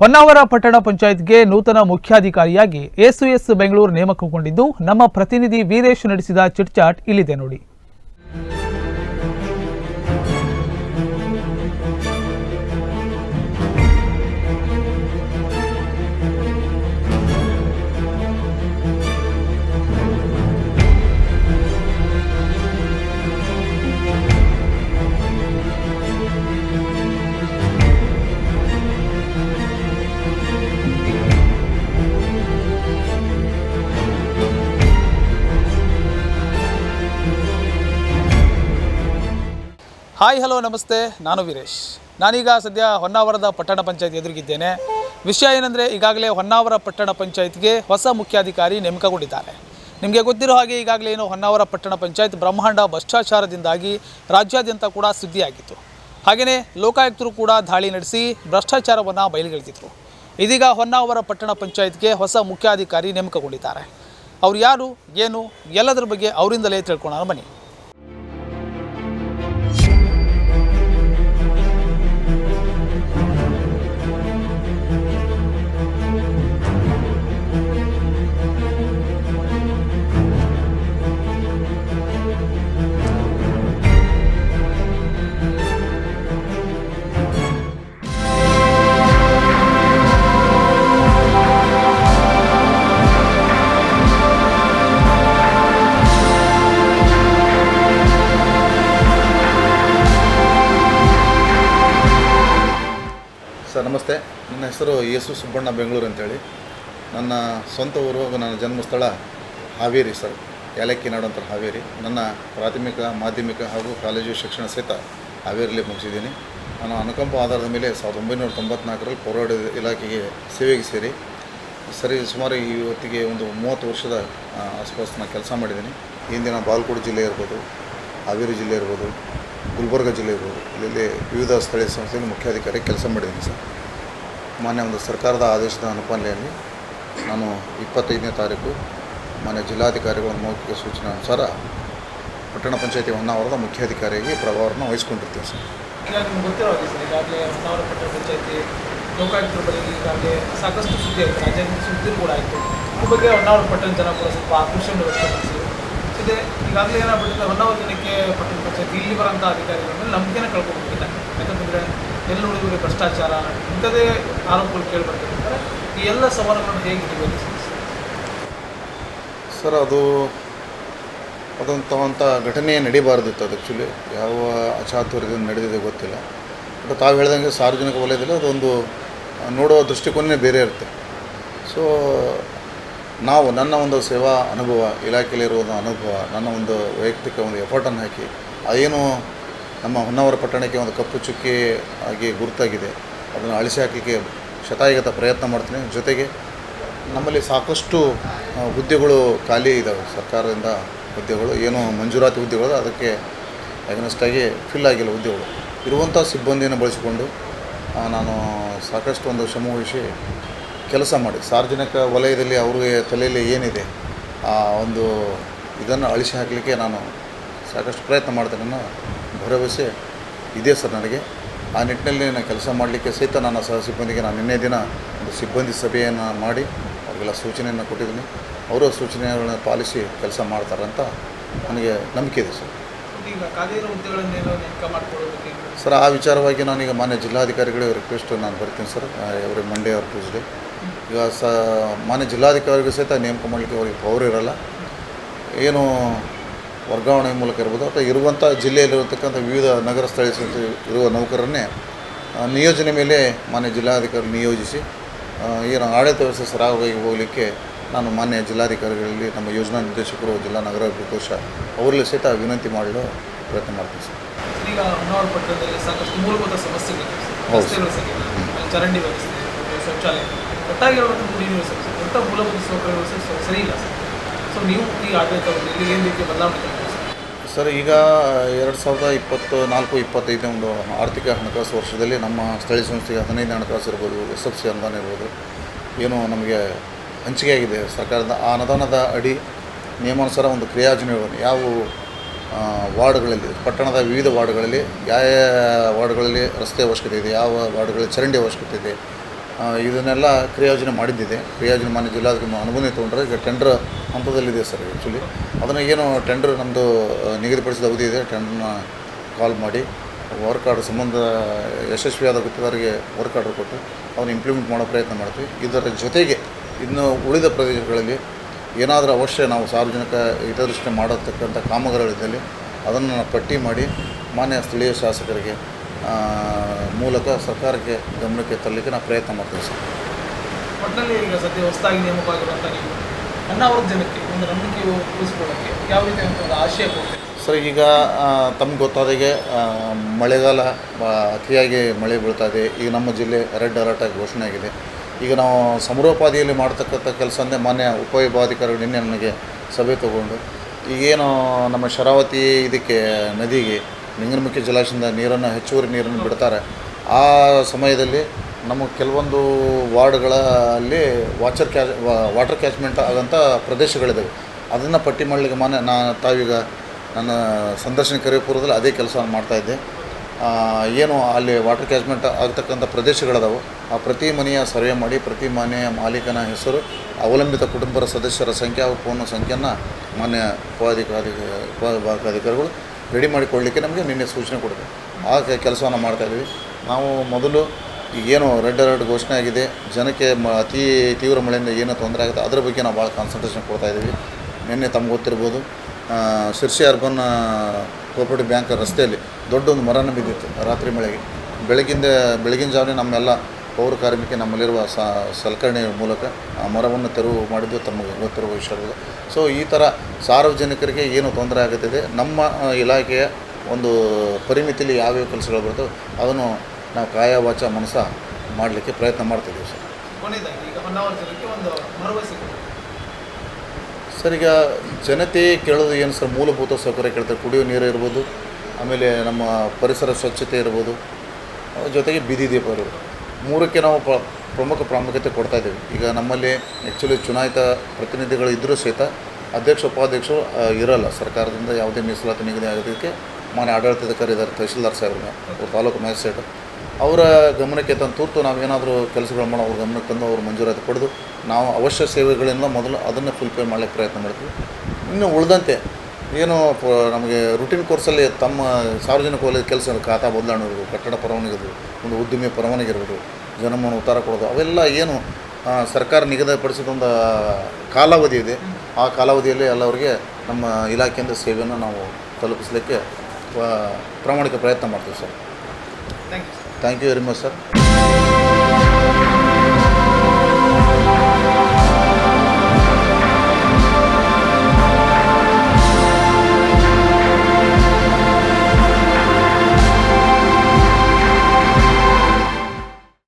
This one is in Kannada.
ಹೊನ್ನಾವರ ಪಟ್ಟಣ ಪಂಚಾಯತ್ಗೆ ನೂತನ ಮುಖ್ಯಾಧಿಕಾರಿಯಾಗಿ ಎಸ್ ಬೆಂಗಳೂರು ನೇಮಕಗೊಂಡಿದ್ದು, ನಮ್ಮ ಪ್ರತಿನಿಧಿ ವೀರೇಶ್ ನಡೆಸಿದ ಚಿಟ್ಚಾಟ್ ಇಲ್ಲಿದೆ ನೋಡಿ. ಹಾಯ್, ಹಲೋ, ನಮಸ್ತೆ. ನಾನು ವೀರೇಶ್. ನಾನೀಗ ಸದ್ಯ ಹೊನ್ನಾವರದ ಪಟ್ಟಣ ಪಂಚಾಯತ್ ಎದುರಿಗಿದ್ದೇನೆ. ವಿಷಯ ಏನಂದರೆ, ಈಗಾಗಲೇ ಹೊನ್ನಾವರ ಪಟ್ಟಣ ಪಂಚಾಯತ್ಗೆ ಹೊಸ ಮುಖ್ಯಾಧಿಕಾರಿ ನೇಮಕಗೊಂಡಿದ್ದಾರೆ. ನಿಮಗೆ ಗೊತ್ತಿರೋ ಹಾಗೆ ಈಗಾಗಲೇ ಏನು ಹೊನ್ನಾವರ ಪಟ್ಟಣ ಪಂಚಾಯತ್ ಬ್ರಹ್ಮಾಂಡ ಭ್ರಷ್ಟಾಚಾರದಿಂದಾಗಿ ರಾಜ್ಯಾದ್ಯಂತ ಕೂಡ ಸುದ್ದಿಯಾಗಿತ್ತು. ಹಾಗೆಯೇ ಲೋಕಾಯುಕ್ತರು ಕೂಡ ದಾಳಿ ನಡೆಸಿ ಭ್ರಷ್ಟಾಚಾರವನ್ನು ಬಯಲಿಗೆಳೆದಿದ್ರು ಇದೀಗ ಹೊನ್ನಾವರ ಪಟ್ಟಣ ಪಂಚಾಯತ್ಗೆ ಹೊಸ ಮುಖ್ಯಾಧಿಕಾರಿ ನೇಮಕಗೊಂಡಿದ್ದಾರೆ. ಅವರು ಯಾರು, ಏನು, ಎಲ್ಲದರ ಬಗ್ಗೆ ಅವರಿಂದಲೇ ತಿಳ್ಕೊಳ್ಳೋಣ ಬನ್ನಿ. ಹೆಸರು ಯೇಸು ಸುಬ್ಬಣ್ಣ ಬೆಂಗಳೂರು ಅಂತೇಳಿ. ನನ್ನ ಸ್ವಂತ ಊರು ಹಾಗೂ ನನ್ನ ಜನ್ಮಸ್ಥಳ ಹಾವೇರಿ ಸರ್. ಯಾಲಕ್ಕಿ ನಾಡು ಅಂತ ಹಾವೇರಿ. ನನ್ನ ಪ್ರಾಥಮಿಕ, ಮಾಧ್ಯಮಿಕ ಹಾಗೂ ಕಾಲೇಜು ಶಿಕ್ಷಣ ಸಹಿತ ಹಾವೇರಿಲಿ ಮುಗಿಸಿದ್ದೀನಿ. ನಾನು ಅನುಕಂಪ ಆಧಾರದ ಮೇಲೆ ಸಾವಿರದ ಒಂಬೈನೂರ ತೊಂಬತ್ನಾಲ್ಕರಲ್ಲಿ ಪೌರಾಡ ಇಲಾಖೆಗೆ ಸೇವೆಗೆ ಸೇರಿ ಸರಿ, ಸುಮಾರು ಇವತ್ತಿಗೆ ಒಂದು ಮೂವತ್ತು ವರ್ಷದ ಆಸ್ಪಾಸ್ ನಾನು ಕೆಲಸ ಮಾಡಿದ್ದೀನಿ. ಹಿಂದಿನ ಬಾಲ್ಕೋಟ್ ಜಿಲ್ಲೆ ಇರ್ಬೋದು, ಹಾವೇರಿ ಜಿಲ್ಲೆ ಇರ್ಬೋದು, ಗುಲ್ಬರ್ಗ ಜಿಲ್ಲೆ ಇರ್ಬೋದು ಇಲ್ಲಿ ವಿವಿಧ ಸ್ಥಳೀಯ ಸಂಸ್ಥೆಯಲ್ಲಿ ಮುಖ್ಯಾಧಿಕಾರಿ ಕೆಲಸ ಮಾಡಿದ್ದೀನಿ ಸರ್. ಮಾನ್ಯ ಒಂದು ಸರ್ಕಾರದ ಆದೇಶದ ಅನುಪಾಲನೆಯಲ್ಲಿ ನಾನು ಇಪ್ಪತ್ತೈದನೇ ತಾರೀಕು ಮಾನ್ಯ ಜಿಲ್ಲಾಧಿಕಾರಿಗಳ ಮೌಖಿಕ ಸೂಚನೆ ಅನುಸಾರ ಪಟ್ಟಣ ಪಂಚಾಯತಿ ಹೊನ್ನಾವರದ ಮುಖ್ಯಾಧಿಕಾರಿಯಾಗಿ ಪ್ರಭಾವವನ್ನು ವಹಿಸ್ಕೊಂಡಿರ್ತೀನಿ ಸರ್. ಸಾಕಷ್ಟು ಸುದ್ದಿ ಆಯಿತು, ರಾಜ್ಯಾದ್ಯಂತ ಕೂಡ ಆಯಿತು. ಹೊನ್ನಾವರ ಪಟ್ಟಣ ಜನ ಕೂಡ ಸ್ವಲ್ಪ ಆಕ್ರೋಶವನ್ನು ವ್ಯಕ್ತಪಡಿಸಿದರು. ಇದೆ ಈಗಾಗಲೇ ಏನಾಗ್ಬಿಟ್ಟಿದೆ, ಹೊನ್ನಾವರ ಜನಕ್ಕೆ ಪಟ್ಟಣ ಪಂಚಾಯಿತಿ ಇಲ್ಲಿ ಬರೋಂಥ ಅಧಿಕಾರಿಗಳ ಮೇಲೆ ನಂಬಿಕೆನ ಕಳ್ಕೊಂಡ್ಬಿಟ್ಟಿದೆ ಯಾಕಂತಂದರೆ ಎಲ್ಲ ಹುಡುಗರಿಗೆ ಭ್ರಷ್ಟಾಚಾರ ಇಂಥದೇ ಆರೋಪಗಳು ಕೇಳಿಬರ್ತಿರ್ತಾರೆ ಈ ಎಲ್ಲ ಸವಾಲುಗಳನ್ನು ಹೇಗೆ ಸರ್, ಅದು ಅದಂಥ ಘಟನೆ ನಡಿಬಾರ್ದಿತ್ತು ಅದು ಆ್ಯಕ್ಚುಲಿ ಯಾವ ಅಚಾತುರ್ಯದಿಂದ ನಡೆದಿದೆ ಗೊತ್ತಿಲ್ಲ. ಬಟ್ ತಾವು ಹೇಳ್ದಂಗೆ ಸಾರ್ವಜನಿಕ ವಲಯದಲ್ಲಿ ಅದೊಂದು ನೋಡೋ ದೃಷ್ಟಿಕೋನೇ ಬೇರೆ ಇರುತ್ತೆ. ಸೊ ನಾವು ನನ್ನ ಒಂದು ಸೇವಾ ಅನುಭವ ಇಲಾಖೆಯಲ್ಲಿರುವ ಅನುಭವ, ನನ್ನ ಒಂದು ವೈಯಕ್ತಿಕ ಒಂದು ಎಫರ್ಟನ್ನು ಹಾಕಿ, ಅದೇನು ನಮ್ಮ ಹೊನ್ನಾವರ ಪಟ್ಟಣಕ್ಕೆ ಒಂದು ಕಪ್ಪು ಚುಕ್ಕಿ ಆಗಿ ಗುರುತಾಗಿದೆ. ಅದನ್ನು ಅಳಿಸಿ ಹಾಕಲಿಕ್ಕೆ ಶತಾಯುಗತ ಪ್ರಯತ್ನ ಮಾಡ್ತೀನಿ. ಜೊತೆಗೆ ನಮ್ಮಲ್ಲಿ ಸಾಕಷ್ಟು ಹುದ್ದೆಗಳು ಖಾಲಿ ಇದ್ದಾವೆ ಸರ್ಕಾರದಿಂದ ಹುದ್ದೆಗಳು, ಏನು ಮಂಜೂರಾತಿ ಹುದ್ದೆಗಳು ಅದಕ್ಕೆ ಅಗನಸ್ಟಾಗಿ ಫಿಲ್ ಆಗಿಲ್ಲ ಹುದ್ದೆಗಳು. ಇರುವಂಥ ಸಿಬ್ಬಂದಿಯನ್ನು ಬಳಸಿಕೊಂಡು ನಾನು ಸಾಕಷ್ಟು ಒಂದು ಶ್ರಮವಹಿಸಿ ಕೆಲಸ ಮಾಡಿ. ಸಾರ್ವಜನಿಕ ವಲಯದಲ್ಲಿ ಅವ್ರಿಗೆ ತಲೆಯಲ್ಲಿ ಏನಿದೆ, ಆ, ಒಂದು ಇದನ್ನು ಅಳಿಸಿ ಹಾಕಲಿಕ್ಕೆ ನಾನು ಸಾಕಷ್ಟು ಪ್ರಯತ್ನ ಮಾಡ್ತೇನೆ ಅನ್ನೋ ಭರವಸೆ ಇದೆ ಸರ್ ನನಗೆ. ಆ ನಿಟ್ಟಿನಲ್ಲಿ ನಾನು ಕೆಲಸ ಮಾಡಲಿಕ್ಕೆ ಸಹಿತ ನನ್ನ ಸಹ ಸಿಬ್ಬಂದಿಗೆ ನಾನು ನಿನ್ನೆ ದಿನ ಒಂದು ಸಿಬ್ಬಂದಿ ಸಭೆಯನ್ನು ಮಾಡಿ ಅವರಿಗೆಲ್ಲ ಸೂಚನೆಯನ್ನು ಕೊಟ್ಟಿದ್ದೀನಿ. ಅವರ ಸೂಚನೆಗಳನ್ನ ಪಾಲಿಸಿ ಕೆಲಸ ಮಾಡ್ತಾರಂತ ನನಗೆ ನಂಬಿಕೆ ಇದೆ ಸರ್. ಸರ್ ಆ ವಿಚಾರವಾಗಿ ನಾನೀಗ ಮಾನ್ಯ ಜಿಲ್ಲಾಧಿಕಾರಿಗಳಿಗೆ ರಿಕ್ವೆಸ್ಟ್ ನಾನು ಬರ್ತೀನಿ ಸರ್. ಎವ್ರಿ ಮಂಡೇ ಅವ್ರ ಟ್ಯೂಸ್ಡೇ ಈಗ ಸ ಮಾನ್ಯ ಜಿಲ್ಲಾಧಿಕಾರಿಗೂ ಸಹಿತ ನೇಮಕ ಮಾಡಲಿಕ್ಕೆ ಅವ್ರಿಗೆ ಪವರ್ ಇರೋಲ್ಲ. ಏನು ವರ್ಗಾವಣೆ ಮೂಲಕ ಇರ್ಬೋದು ಅಥವಾ ಇರುವಂಥ ಜಿಲ್ಲೆಯಲ್ಲಿರತಕ್ಕಂಥ ವಿವಿಧ ನಗರ ಸ್ಥಳೀಯ ಸಂಸ್ಥೆ ಇರುವ ನೌಕರರನ್ನೇ ನಿಯೋಜನೆ ಮೇಲೆ ಮಾನ್ಯ ಜಿಲ್ಲಾಧಿಕಾರಿ ನಿಯೋಜಿಸಿ ಈ ಏನು ಆಡಳಿತ ವ್ಯವಸ್ಥೆ ಸರಾಗವಾಗಿ ಹೋಗಲಿಕ್ಕೆ ನಾನು ಮಾನ್ಯ ಜಿಲ್ಲಾಧಿಕಾರಿಗಳಲ್ಲಿ ನಮ್ಮ ಯೋಜನಾ ನಿರ್ದೇಶಕರು ಜಿಲ್ಲಾ ನಗರಾಭಿವೃದ್ಧಿ ಕೋಶ ಅವರಲ್ಲಿ ಸಹಿತ ವಿನಂತಿ ಮಾಡಲು ಪ್ರಯತ್ನ ಮಾಡ್ತೀನಿ ಸರ್. ಈಗ ಹೊನ್ನಾವರ ಪಟ್ಟಣದಲ್ಲಿ ಸಾಕಷ್ಟು ಮೂಲಭೂತ ಸಮಸ್ಯೆಗಳು ಚರಂಡಿ ವ್ಯವಸ್ಥೆ ಶೌಚಾಲಯ. ಒಟ್ಟಾಗಿ ಮೂಲಭೂತ ಸರಿ ಇಲ್ಲ ಸರ್. ಸೊ ನೀವು ಈ ಆಡಳಿತವನ್ನು ಇಲ್ಲಿ ಏನು ರೀತಿಯ ಬದಲಾವಣೆ ಸರ್, ಈಗ ಎರಡು ಸಾವಿರದ ಇಪ್ಪತ್ತು ನಾಲ್ಕು ಇಪ್ಪತ್ತೈದನೇ ಒಂದು ಆರ್ಥಿಕ ಹಣಕಾಸು ವರ್ಷದಲ್ಲಿ ನಮ್ಮ ಸ್ಥಳೀಯ ಸಂಸ್ಥೆಗೆ ಹದಿನೈದು ಹಣಕಾಸು ಇರ್ಬೋದು, ಎಸ್ ಎಫ್ ಸಿ ಅನುದಾನ ಇರ್ಬೋದು, ಏನು ನಮಗೆ ಹಂಚಿಕೆ ಆಗಿದೆ. ಸರ್ಕಾರದ ಆ ಅನುದಾನದ ಅಡಿ ನಿಯಮಾನುಸಾರ ಒಂದು ಕ್ರಿಯಾಯೋಜನೆಗಳನ್ನು ಯಾವ ವಾರ್ಡ್ಗಳಲ್ಲಿ, ಪಟ್ಟಣದ ವಿವಿಧ ವಾರ್ಡ್ಗಳಲ್ಲಿ ಯಾವ ವಾರ್ಡ್ಗಳಲ್ಲಿ ರಸ್ತೆ ಅವಶ್ಯಕತೆ ಇದೆ, ಯಾವ ವಾರ್ಡ್ಗಳಲ್ಲಿ ಚರಂಡಿ ಅವಶ್ಯಕತೆ ಇದೆ ಇದನ್ನೆಲ್ಲ ಕ್ರಿಯಾಯೋಜನೆ ಮಾಡಿದ್ದಿದೆ. ಕ್ರಿಯೋಜನೆ ಮಾನ್ಯ ಜಿಲ್ಲಾಧಿಕಾರಿ ಅನುಮೋದನೆ ತೊಗೊಂಡ್ರೆ, ಈಗ ಟೆಂಡರ್ ಹಂತದಲ್ಲಿದೆ ಸರ್ ಆ್ಯಕ್ಚುಲಿ ಅದನ್ನು ಏನು ಟೆಂಡರ್ ನಮ್ಮದು ನಿಗದಿಪಡಿಸಿದ ಅವಧಿ ಇದೆ ಟೆಂಡರ್ನ ಕಾಲ್ ಮಾಡಿ ವರ್ಕ್ ಆರ್ಡರ್ ಸಂಬಂಧ ಯಶಸ್ವಿಯಾದ ಗುತ್ತಿದಾರರಿಗೆ ವರ್ಕ್ ಆರ್ಡರ್ ಕೊಟ್ಟು, ಅವನು ಇಂಪ್ಲಿಮೆಂಟ್ ಮಾಡೋ ಪ್ರಯತ್ನ ಮಾಡ್ತೀವಿ. ಇದರ ಜೊತೆಗೆ ಇನ್ನು ಉಳಿದ ಪ್ರದೇಶಗಳಲ್ಲಿ ಏನಾದರೂ ಅವಶ್ಯ ನಾವು ಸಾರ್ವಜನಿಕ ಹಿತದೃಷ್ಟಿ ಮಾಡತಕ್ಕಂಥ ಕಾಮಗಾರಿಗಳಿದ್ದಲ್ಲಿ ಅದನ್ನು ಪಟ್ಟಿ ಮಾಡಿ ಮಾನ್ಯ ಸ್ಥಳೀಯ ಶಾಸಕರಿಗೆ ಮೂಲಕ ಸರ್ಕಾರಕ್ಕೆ ಗಮನಕ್ಕೆ ತರಲಿಕ್ಕೆ ನಾವು ಪ್ರಯತ್ನ ಮಾಡ್ತೀವಿ ಸರ್. ಒಟ್ಟಿನಲ್ಲಿ ಈಗ ಸದ್ಯ ಹೊಸದಾಗಿ ನೇಮಕವಾಗಿರುವಂಥ ನೀವು ಜನಕ್ಕೆ ಒಂದು ನಂಬಿಕೆ ಉಳಿಸ್ಕೊಳ್ಳೋಕ್ಕೆ ಯಾವ ರೀತಿ ಒಂದು ಆಶಯ ಕೊಡ್ತೀವಿ ಸರ್ ಈಗ ತಮ್ಗೆ ಗೊತ್ತಾದಾಗೆ ಮಳೆಗಾಲ ಅತಿಯಾಗಿ ಮಳೆ ಬೀಳ್ತಾ ಇದೆ. ಈಗ ನಮ್ಮ ಜಿಲ್ಲೆ ರೆಡ್ ಅಲರ್ಟ್ ಆಗಿ ಘೋಷಣೆ ಆಗಿದೆ. ಈಗ ನಾವು ಸಮರೋಪಾದಿಯಲ್ಲಿ ಮಾಡ್ತಕ್ಕಂಥ ಕೆಲಸ ಅಂದರೆ ಮಾನ್ಯ ಉಪವಿಭಾಗಾಧಿಕಾರಿಗಳು ನಿನ್ನೆ ನನಗೆ ಸಭೆ ತಗೊಂಡು ಈಗೇನು ನಮ್ಮ ಶರಾವತಿ ಇದಕ್ಕೆ ನದಿಗೆ ಲಿಂಗನಮುಖಿ ಜಲಾಶಯದಿಂದ ನೀರನ್ನು, ಹೆಚ್ಚುವರಿ ನೀರನ್ನು ಬಿಡ್ತಾರೆ. ಆ ಸಮಯದಲ್ಲಿ ನಮ್ಮ ಕೆಲವೊಂದು ವಾರ್ಡ್ಗಳಲ್ಲಿ ವಾಚರ್ ಕ್ಯಾ ವಾಟರ್ ಕ್ಯಾಚ್ಮೆಂಟ್ ಆದಂಥ ಪ್ರದೇಶಗಳಿದ್ದಾವೆ ಅದನ್ನು ಪಟ್ಟಿ ಮಾಡಲಿಕ್ಕೆ ಮಾನ್ಯ ನಾನು ತಾವೀಗ ನನ್ನ ಸಂದರ್ಶನ ಕರೆಯೋ ಪೂರ್ವದಲ್ಲಿ ಅದೇ ಕೆಲಸ ಮಾಡ್ತಾಯಿದ್ದೆ ಏನು ಅಲ್ಲಿ ವಾಟರ್ ಕ್ಯಾಚ್ಮೆಂಟ್ ಆಗ್ತಕ್ಕಂಥ ಪ್ರದೇಶಗಳಿದಾವೆ. ಆ, ಪ್ರತಿ ಮನೆಯ ಸರ್ವೆ ಮಾಡಿ, ಪ್ರತಿ ಮನೆಯ ಮಾಲೀಕನ ಹೆಸರು, ಅವಲಂಬಿತ ಕುಟುಂಬದ ಸದಸ್ಯರ ಸಂಖ್ಯೆ ಹಾಗೂ ಫೋನ್ ಸಂಖ್ಯೆಯನ್ನು ಮಾನ್ಯ ಉಪಾಧಿಕಾರಿ ಉಪವಿಭಾಗಾಧಿಕಾರಿಗಳು ರೆಡಿ ಮಾಡಿಕೊಳ್ಳಲಿಕ್ಕೆ ನಮಗೆ ನಿನ್ನೆ ಸೂಚನೆ ಕೊಡಿದೆ. ಆ ಕೆಲಸವನ್ನು ಮಾಡ್ತಾಯಿದ್ವಿ ನಾವು ಮೊದಲು ಏನು ರೆಡ್ ಅಲರ್ಟ್ ಘೋಷಣೆ ಆಗಿದೆ, ಜನಕ್ಕೆ ಮ ಅತಿ ತೀವ್ರ ಮಳೆಯಿಂದ ಏನು ತೊಂದರೆ ಆಗುತ್ತೆ, ಅದರ ಬಗ್ಗೆ ನಾವು ಭಾಳ ಕಾನ್ಸಂಟ್ರೇಷನ್ ಕೊಡ್ತಾ ಇದ್ದೀವಿ ನಿನ್ನೆ ತಮ್ಗೆ ಗೊತ್ತಿರ್ಬೋದು ಶಿರ್ಸಿ ಅರ್ಬನ್ ಕೋಪರೇಟಿವ್ ಬ್ಯಾಂಕ್ ರಸ್ತೆಯಲ್ಲಿ ದೊಡ್ಡ ಒಂದು ಮರನ ಬಿದ್ದಿತ್ತು ರಾತ್ರಿ ಮಳೆಗೆ. ಬೆಳಗಿಂದ, ಬೆಳಗಿನ ಜಾವನೇ ನಮ್ಮೆಲ್ಲ ಪೌರ ಕಾರ್ಮಿಕ ನಮ್ಮಲ್ಲಿರುವ ಸಲಕರಣೆಯ ಸಲಕರಣೆ ಮೂಲಕ ಆ ಮರವನ್ನು ತೆರವು ಮಾಡಿದ್ದು ತಮಗೆ ಗೊತ್ತಿರುವ ವಿಷಯಗಳು. ಸೊ ಈ ಥರ ಸಾರ್ವಜನಿಕರಿಗೆ ಏನು ತೊಂದರೆ ಆಗುತ್ತಿದೆ ನಮ್ಮ ಇಲಾಖೆಯ ಒಂದು ಪರಿಮಿತಿಯಲ್ಲಿ ಯಾವ್ಯಾವ ಕೆಲಸಗಳು ಬರ್ತವೆ ಅದನ್ನು ನಾವು ಕಾಯ ವಾಚ ಮನಸ ಮಾಡಲಿಕ್ಕೆ ಪ್ರಯತ್ನ ಮಾಡ್ತಿದ್ದೀವಿ ಸರ್. ಸರ್ ಈಗ ಜನತೆ ಕೇಳೋದು ಏನು ಸರ್ ಮೂಲಭೂತ ಸೌಕರ್ಯ ಕೇಳ್ತಾರೆ ಕುಡಿಯೋ ನೀರು ಇರ್ಬೋದು ಆಮೇಲೆ ನಮ್ಮ ಪರಿಸರ ಸ್ವಚ್ಛತೆ ಇರ್ಬೋದು ಜೊತೆಗೆ ಬೀದಿ ದೀಪ ಇರ್ಬೋದು. ಮೂರಕ್ಕೆ ನಾವು ಪ್ರ, ಪ್ರಮುಖ ಪ್ರಾಮುಖ್ಯತೆ ಕೊಡ್ತಾ ಇದ್ದೀವಿ. ಈಗ ನಮ್ಮಲ್ಲಿ ಆ್ಯಕ್ಚುಲಿ ಚುನಾಯಿತ ಪ್ರತಿನಿಧಿಗಳು ಇದ್ದರೂ ಸಹಿತ ಅಧ್ಯಕ್ಷ, ಉಪಾಧ್ಯಕ್ಷರು ಇರಲ್ಲ. ಸರ್ಕಾರದಿಂದ ಯಾವುದೇ ಮೀಸಲಾತಿ ನಿಗದಿ ಆಗೋದಕ್ಕೆ ಮಾನ್ಯ ಆಡಳಿತಾಧಿಕಾರಿ ಇದ್ದಾರೆ, ತಹಶೀಲ್ದಾರ್ ಸಾಹೇಬ್ರನ್ನ ಅವ್ರ ತಾಲೂಕು ಮ್ಯಾಜಿಸ್ಟ್ರೇಟ್. ಅವರ ಗಮನಕ್ಕೆ ತಂದು ತುರ್ತು ನಾವೇನಾದರೂ ಕೆಲಸಗಳು ಮಾಡೋ ಅವ್ರ ಗಮನಕ್ಕೆ ತಂದು ಅವ್ರ ಮಂಜೂರಾತಿ ಪಡೆದು ನಾವು ಅವಶ್ಯ ಸೇವೆಗಳಿಂದ ಮೊದಲು ಅದನ್ನು ಫುಲ್ಫಿಲ್ ಮಾಡಲಿಕ್ಕೆ ಪ್ರಯತ್ನ ಮಾಡ್ತೀವಿ. ಇನ್ನು ಉಳಿದಂತೆ ಏನು ಪ- ನಮಗೆ ರುಟೀನ್ ಕೋರ್ಸಲ್ಲಿ ತಮ್ಮ ಸಾರ್ವಜನಿಕ ವಲಯದ ಕೆಲಸ ಖಾತಾ ಬದಲಾವಣೆ ಇರ್ಬೋದು ಕಟ್ಟಡ ಪರವಾನಗಿ ಇರ್ಬೋದು ಒಂದು ಉದ್ದಿಮೆ ಪರವಾನಗಿ ಇರ್ಬೋದು ಜನಮನ ಉತ್ತಾರ ಕೊಡೋದು ಅವೆಲ್ಲ ಏನು ಸರ್ಕಾರ ನಿಗದಿಪಡಿಸಿದ ಒಂದು ಕಾಲಾವಧಿ ಇದೆ. ಆ ಕಾಲಾವಧಿಯಲ್ಲಿ ಎಲ್ಲವರಿಗೆ ನಮ್ಮ ಇಲಾಖೆಯಿಂದ ಸೇವೆಯನ್ನು ನಾವು ತಲುಪಿಸಲಿಕ್ಕೆ ಪ್ರಾಮಾಣಿಕ ಪ್ರಯತ್ನ ಮಾಡ್ತೀವಿ sir. Thank you sir thank you very much sir